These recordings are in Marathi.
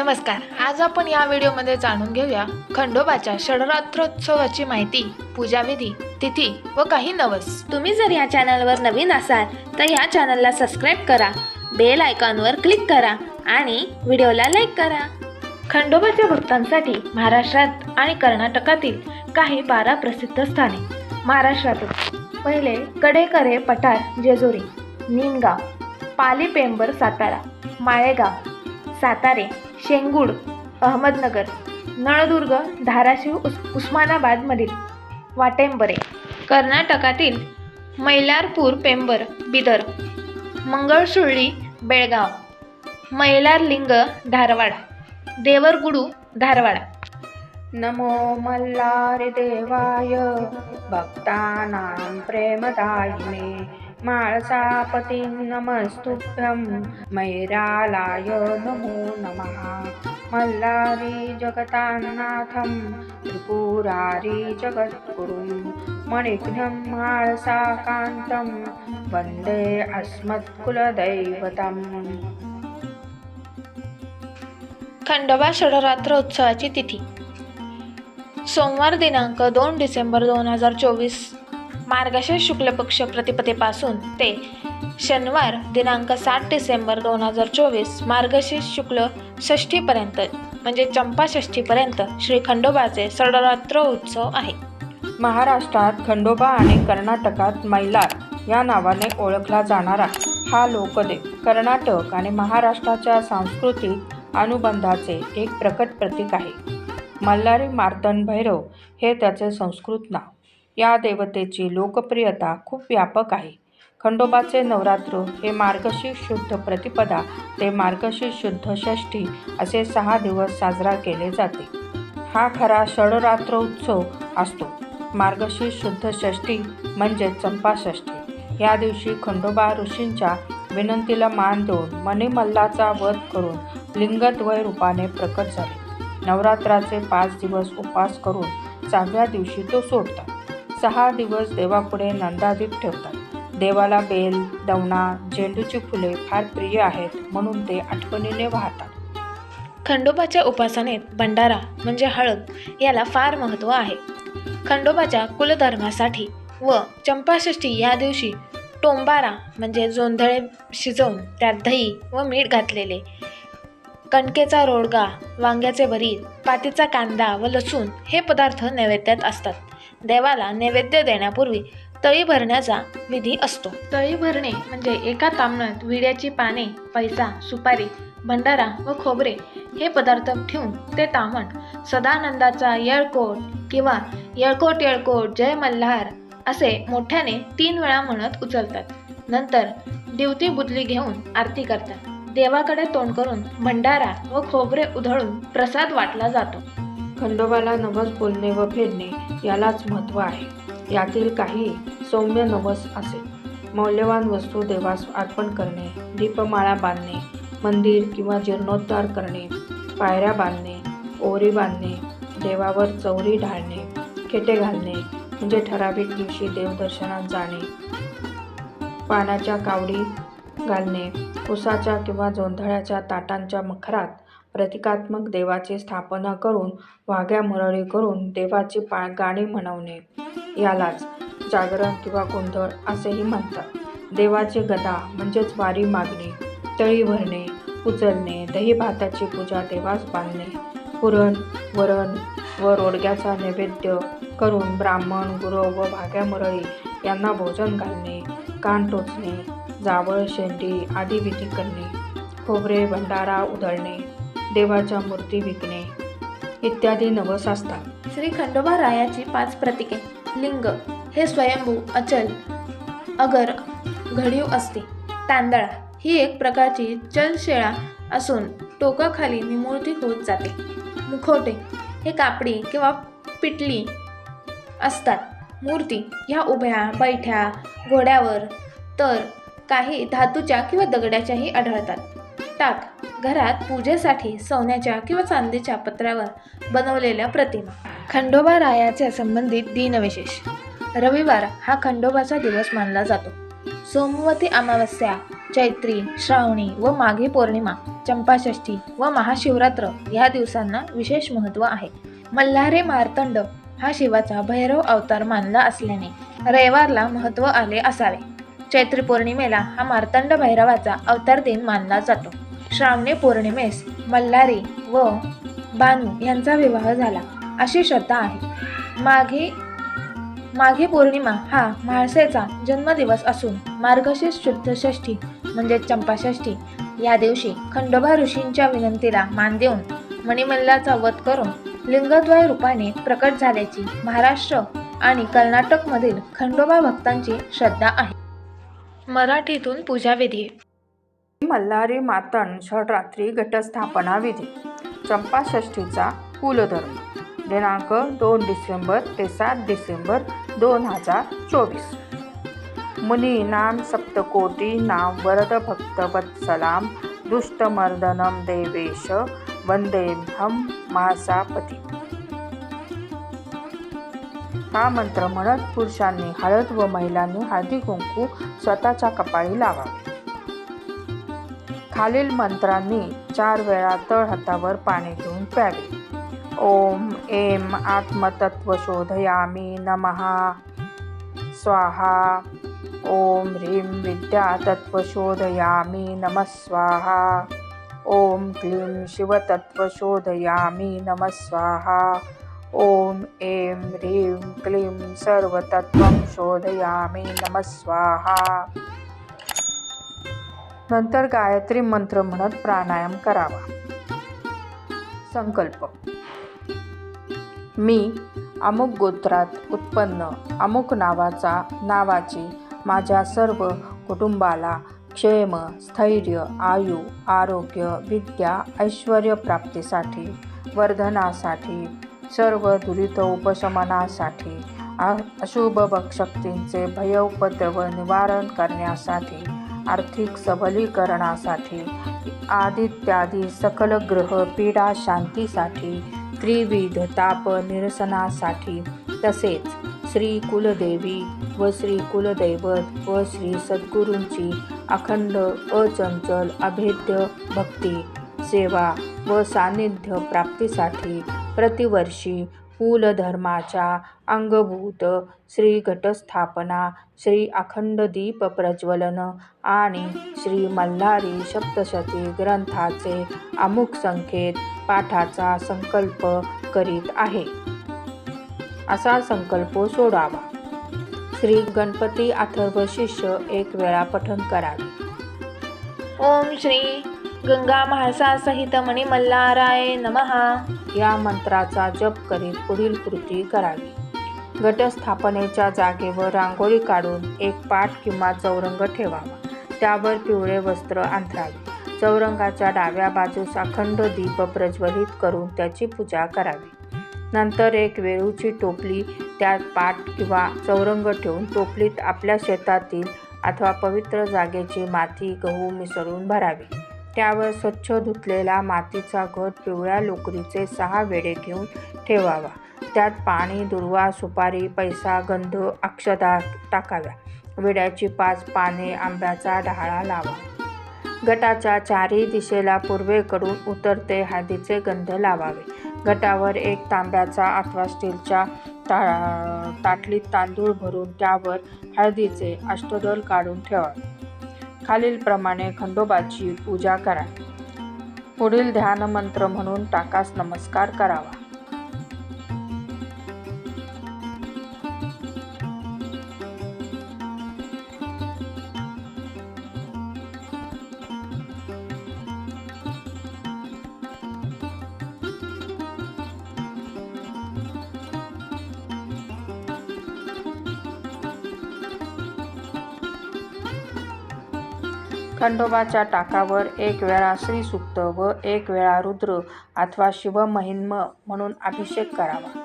नमस्कार. आज आपण या व्हिडिओमध्ये जाणून घेऊया खंडोबाच्या षडरात्रोत्सवाची माहिती पूजाविधी तिथी व काही नवस. तुम्ही जर या चॅनलवर नवीन असाल तर या चॅनलला सबस्क्राईब करा बेल आयकॉनवर क्लिक करा आणि व्हिडिओला लाईक करा. खंडोबाच्या भक्तांसाठी महाराष्ट्रात आणि कर्नाटकातील काही बारा प्रसिद्ध स्थाने. महाराष्ट्रातून. पहिले कडेकरे पठार जेजुरी निमगाव पाली पेंबर सातारा माळेगाव सातारे शेंगूड अहमदनगर नळदुर्ग धाराशिव उस उस्मानाबादमधील वाटेंबरे कर्नाटकातील मैलारपूर पेंबर बिदर मंगळसुळी बेळगाव मैलारलिंग धारवाड देवरगुडू धारवाड. नमो मल्लारि देवाय भक्तानां प्रेमदायिने माळसापती नमस्तुभ्यं मैरालाय नमो नमः। मल्लारी जगतान्नाथं त्रिपुरारी जगद्गुरुं मणिघ्नं माळसाकान्तं वन्दे अस्मत्कुलदैवतम्। खंडोबा षडरात्र उत्सवाची तिथी। सोमवार दिनांक दोन डिसेंबर दोन हजार चोवीस मार्गशीर्ष शुक्ल पक्ष प्रतिपदेपासून ते शनिवार दिनांक सात डिसेंबर दोन हजार चोवीस मार्गशीर्ष शुक्ल षष्ठीपर्यंत म्हणजे चंपा षष्ठीपर्यंत श्री खंडोबाचे षडरात्र उत्सव आहे. महाराष्ट्रात खंडोबा आणि कर्नाटकात मैलार या नावाने ओळखला जाणारा हा लोकदेव. कर्नाटक आणि महाराष्ट्राच्या सांस्कृतिक अनुबंधाचे एक प्रकट प्रतीक आहे. मल्हारी मार्तन भैरव हे त्याचे संस्कृत नाव. या देवतेची लोकप्रियता खूप व्यापक आहे. खंडोबाचे नवरात्र हे मार्गशीर्ष शुद्ध प्रतिपदा ते मार्गशीर्ष शुद्ध षष्ठी असे सहा दिवस साजरा केले जाते. हा खरा षडरात्र उत्सव असतो. मार्गशीर्ष शुद्ध षष्ठी म्हणजे चंपाषष्ठी. या दिवशी खंडोबा ऋषींच्या विनंतीला मान देऊन मणिमल्लाचा वध करून लिंगद्वय रूपाने प्रकट झाले. नवरात्राचे पाच दिवस उपवास करून सहाव्या दिवशी तो सोडतात. सहा दिवस देवापुढे नंदादीप ठेवतात. देवाला बेल दवणा झेंडूची फुले फार प्रिय आहेत म्हणून ते आठवणीने वाहतात. खंडोबाच्या उपासनेत भंडारा म्हणजे हळद याला फार महत्त्व आहे. खंडोबाच्या कुलधर्मासाठी व चंपाषष्ठी या दिवशी टोंबारा म्हणजे जोंधळे शिजवून त्यात दही व मीठ घातलेले कणकेचा रोडगा वांग्याचे भरीत पातीचा कांदा व लसूण हे पदार्थ नैवेद्यात असतात. देवाला नैवेद्य देण्यापूर्वी तळी भरण्याचा विधी असतो. तळी भरणे म्हणजे एका तांबणात विड्याची पाने पैसा सुपारी भंडारा व खोबरे हे पदार्थ ठेवून ते तामण सदानंदाचा येळकोट किंवा येळकोट येळकोट जय मल्हार असे मोठ्याने तीन वेळा म्हणत उचलतात. नंतर दिवती बुदली घेऊन आरती करतात. देवाकडे तोंड करून भंडारा व खोबरे उधळून प्रसाद वाटला जातो. खंडोबाला नवस बोलणे व फेडणे यालाच महत्त्व आहे. यातील काही सौम्य नवस असेल मौल्यवान वस्तू देवास अर्पण करणे दीपमाळा बांधणे मंदिर किंवा जीर्णोद्धार करणे पायऱ्या बांधणे ओरी बांधणे देवावर चौरी ढाळणे खेटे घालणे म्हणजे ठराविक दिवशी देवदर्शनात जाणे पानाच्या कावडी घालणे उसाच्या किंवा जोंधळ्याच्या ताटांच्या मखरात प्रतिकात्मक देवाची स्थापना करून वाघ्या मुरळी करून देवाची पा गाणी म्हणवणे. यालाच जागरण किंवा गोंधळ असेही म्हणतात. देवाची गदा म्हणजेच वारी मागणे तळी भरणे उचलणे दही भाताची पूजा देवास बांधणे. पुरण वरण व रोडग्याचा नैवेद्य करून ब्राह्मण गुरु व भाग्या मुरळी यांना भोजन घालणे कान टोचणे जावळ शेंडी आदी विधी करणे. खोबरे भंडारा उधळणे. देवाच्या मूर्ती विकणे इत्यादी नवस असतात श्री खंडोबा रायाची पाच प्रतीके. लिंग. हे स्वयंभू अचल अगर घडीव असते. तांदळा. ही एक प्रकारची चलशेळा असून टोकाखाली निमूर्ती होत जाते. मुखवटे. हे कापडी किंवा पिटली असतात. मूर्ती. ह्या उभ्या बैठ्या घोड्यावर तर काही धातूच्या किंवा दगडाच्याही आढळतात. टाक घरात पूजेसाठी सोन्याच्या किंवा चांदीच्या पत्र्यावर बनवलेल्या प्रतिमा. खंडोबा रायाच्या संबंधित दिनविशेष. रविवार हा खंडोबाचा दिवस मानला जातो. सोमवती अमावस्या चैत्री श्रावणी व माघी पौर्णिमा चंपाषष्ठी व महाशिवरात्र या दिवसांना विशेष महत्त्व आहे. मल्हारी मार्तंड हा शिवाचा भैरव अवतार मानला असल्याने रविवारला महत्त्व आले असावे. चैत्री पौर्णिमेला हा मार्तंड भैरवाचा अवतार दिन मानला जातो. श्रावणे पौर्णिमेस मल्हारी व बानू यांचा विवाह झाला. अशी श्रद्धा आहे. माघे माघे पौर्णिमा हा म्हाळसेचा जन्मदिवस असून मार्गशीर्ष शुद्ध षष्ठी म्हणजे चंपाषष्ठी या दिवशी खंडोबा ऋषींच्या विनंतीला मान देऊन मणिमल्लाचा वध करून लिंगद्वय रूपाने प्रकट झाल्याची महाराष्ट्र आणि कर्नाटकमधील खंडोबा भक्तांची श्रद्धा आहे. मराठीतून पूजाविधी मल्हारी मातण षडरात्री घटस्थापना विधी. चंपाषष्ठीचा कुलधर्म. दिनांक दोन डिसेंबर ते सात डिसेंबर दोन हजार चोवीस. मुनी नाम सप्तकोटी नाम वरद भक्त वत्सलाम दुष्टमर्दनम देवेश वंदेभम मासापती हा मंत्र म्हणत पुरुषांनी हळद व महिलांनी हळदी कुंकू स्वतःच्या कपाळी लावावे. खालील मंत्रांनी चार वेळा तळ हातावर पाणी घेऊन प्यावे. ओम एम आत्मतत्व शोधयामी नमहा स्वाहा. ओम ह्रीं विद्यातत्व शोधयामी नमः स्वाहा. ओम क्लीं शिवतत्व शोधयामी नमः स्वाहा. ओम एम ह्रीं क्लीं सर्वतत्त्वं शोधयामि नमः स्वाहा. नंतर गायत्री मंत्र म्हणत प्राणायाम करावा. संकल्प. मी अमुक गोत्रात उत्पन्न अमुक नावाचा नावाची माझ्या सर्व कुटुंबाला क्षेम स्थैर्य आयु आरोग्य विद्या ऐश्वर प्राप्तीसाठी वर्धनासाठी सर्व दुरित उपशमनासाठी अशुभ शक्तींचे भयोपद्रव निवारण करण्यासाठी आर्थिक सबलीकरणासाठी आदित्यादी सकल ग्रह पीडा शांतीसाठी त्रिविध ताप निरसनासाठी तसेच श्री कुलदेवी व श्री कुलदैवत व श्री सद्गुरूंची अखंड अचंचल अभेद्य भक्ती सेवा व सान्निध्य प्राप्तीसाठी प्रतिवर्षी कुलधर्माच्या अंगभूत श्री घटस्थापना श्री अखंड दीप प्रज्वलन आणि श्री मल्हारी सप्तशती ग्रंथाचे अमुक संकेत पाठाचा संकल्प करीत आहे. असा संकल्प सोडावा. श्री गणपती अथर्व शिष्य एक वेळा पठण करावे. ओम श्री गंगा म्हाळसा सहित मणिमल्लाराय नमहा या मंत्राचा जप करीत पुढील कृती करावी. घटस्थापनेच्या जागेवर रांगोळी काढून एक पाठ किंवा चौरंग ठेवावा. त्यावर पिवळे वस्त्र अंथरावे. चौरंगाच्या डाव्या बाजूस अखंड दीप प्रज्वलित करून त्याची पूजा करावी. नंतर एक वेळूची टोपली त्यात पाट किंवा चौरंग ठेवून टोपलीत आपल्या शेतातील अथवा पवित्र जागेची माती गहू मिसळून भरावी. त्यावर स्वच्छ धुतलेला मातीचा घट पिवळ्या लोकरीचे सहा वेडे घेऊन ठेवावा. त्यात पाणी दुर्वा सुपारी पैसा गंध अक्षदा टाकाव्या. विड्याची पाच पाने आंब्याचा डहाळा लावा. गटाच्या चारही दिशेला पूर्वेकडून उतरते हळदीचे गंध लावावे. गटावर एक तांब्याचा अथवा स्टीलच्या ता ताटलीत तांदूळ भरून त्यावर हळदीचे अष्टदल काढून ठेवावे खालीलप्रमाणे खंडोबाची पूजा करा. पुढील ध्यानमंत्र म्हणून टाकास नमस्कार करावा. खंडोबाच्या टाकावर एक वेळा श्रीसुक्त व एक वेळा रुद्र अथवा शिवमहिन्म म्हणून अभिषेक करावा.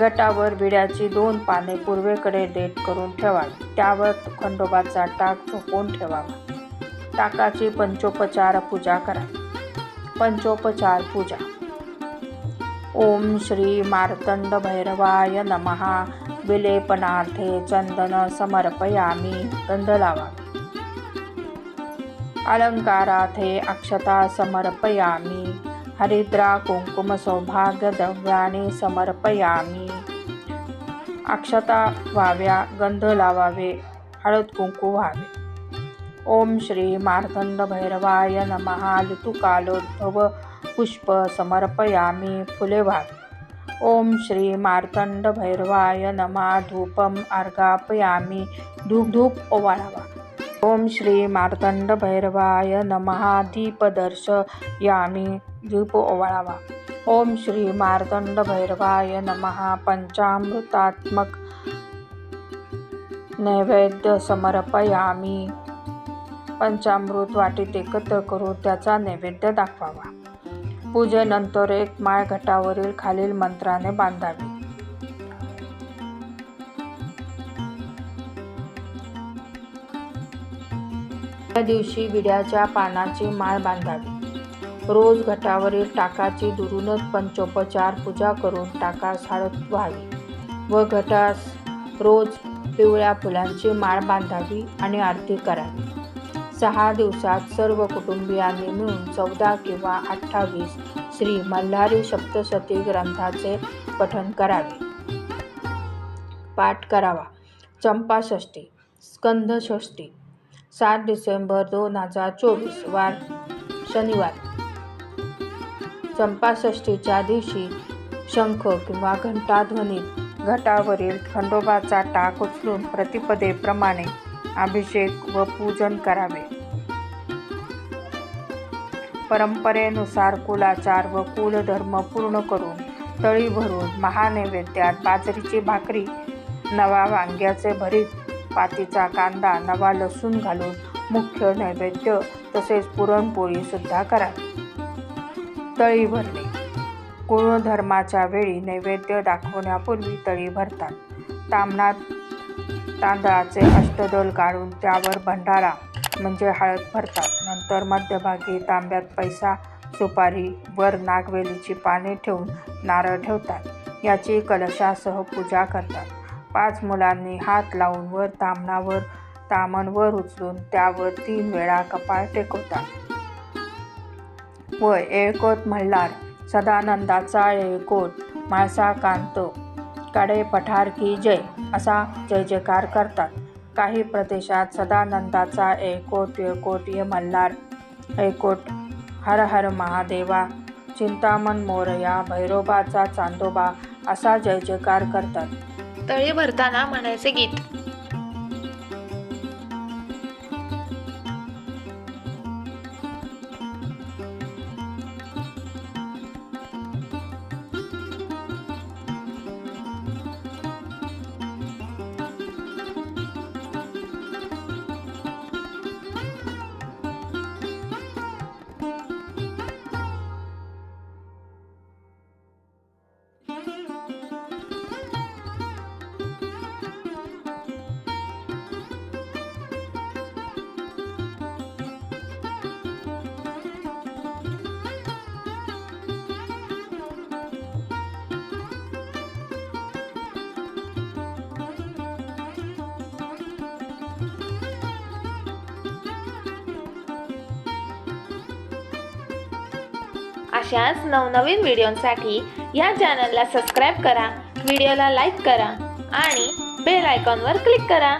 गटावर विड्याची दोन पाने पूर्वेकडे देठ करून ठेवावी. त्यावर खंडोबाचा टाक झोपून ठेवावा. टाकाची पंचोपचार पूजा करावी पंचोपचार पूजा. ओम श्री मार्तंड भैरवाय नमहा विलेपनार्थे चंदन समर्पयामी. गंध लावावी अलङ्काराथे अक्षता समर्पयामि। हरिद्रा कुंकुम समर्पयामि समर्पयामी। अक्षता व्हाव्या गंध लावावे हळद कुंकू व्हावे ओम श्री मार्तंड भैरवाय नमः ऋतुकालोद्भव पुष्प समर्पयामी फुले व्हावे ओम श्री मार्तंड भैरवाय नमः धूपम अर्घापयामी धूप धूप ओवाळावा। ओम श्री मार्तंड भैरवाय नमः. दीपदर्शयामी. दीप ओवाळावा. ओम श्री मार्तंड भैरवाय नमहा पंचामृतात्मक नैवेद्य समर्पयामी. पंचामृत वाटीत एकत्र करून त्याचा नैवेद्य दाखवावा. पूजेनंतर एक माळ घटावरील खालील मंत्राने बांधावी. त्या दिवशी विड्याच्या पानाची माळ बांधावी. रोज घटावरील टाकाची दुरूनच पंचोपचार पूजा करून टाकास हळद व्हावी व घटास रोज पिवळ्या फुलांची माळ बांधावी आणि आरती करावी. सहा दिवसात सर्व कुटुंबियांनी मिळून चौदा किंवा अठ्ठावीस श्री मल्हारी सप्तशती ग्रंथाचे पठन करावे. पाठ करावा. चंपाषष्ठी स्कंधषष्ठी सात डिसेंबर दोन हजार चोवीस वार शनिवार. चंपाषष्ठीच्या दिवशी शंख किंवा घंटाध्वनीत घटावरील खंडोबाचा टाक उचलून प्रतिपदेप्रमाणे अभिषेक व पूजन करावे. परंपरेनुसार कुलाचार व कुलधर्म पूर्ण करून तळी भरून महानैवेद्यात बाजरीची भाकरी नवा वांग्याचे भरीत पातीचा कांदा नवा लसूण घालून मुख्य नैवेद्य तसेच पुरणपोळी सुद्धा तळी भरणे. गुणधर्माच्या वेळी नैवेद्य दाखवण्यापूर्वी तळी भरतात. तांबणात तांदळाचे अष्टदल काढून त्यावर भंडारा म्हणजे हळद भरतात. नंतर मध्यभागी तांब्यात पैसा सुपारी वर नागवेलीची पाने ठेवून नारळ ठेवतात. याची कलशासह पूजा करतात. पाच मुलांनी हात लावून वर तामणावर तामण वर उचलून त्यावर तीन वेळा कपाळ टेकवतात. व येळकोट मल्हार सदानंदाचा येळकोट माळसा कांत कडे पठार की जय असा जय जयकार करतात. काही प्रदेशात सदानंदाचा येळकोट येळकोट ये मल्हार एकोट हर हर महादेवा चिंतामण मोरया भैरोबाचा चांदोबा असा जय जयकार करतात. तळी भरताना म्हणायचे गीत. अशाच नवनवीन व्हिडिओंसाठी या चॅनलला सबस्क्राईब करा व्हिडिओला लाईक करा आणि बेल आयकॉनवर क्लिक करा.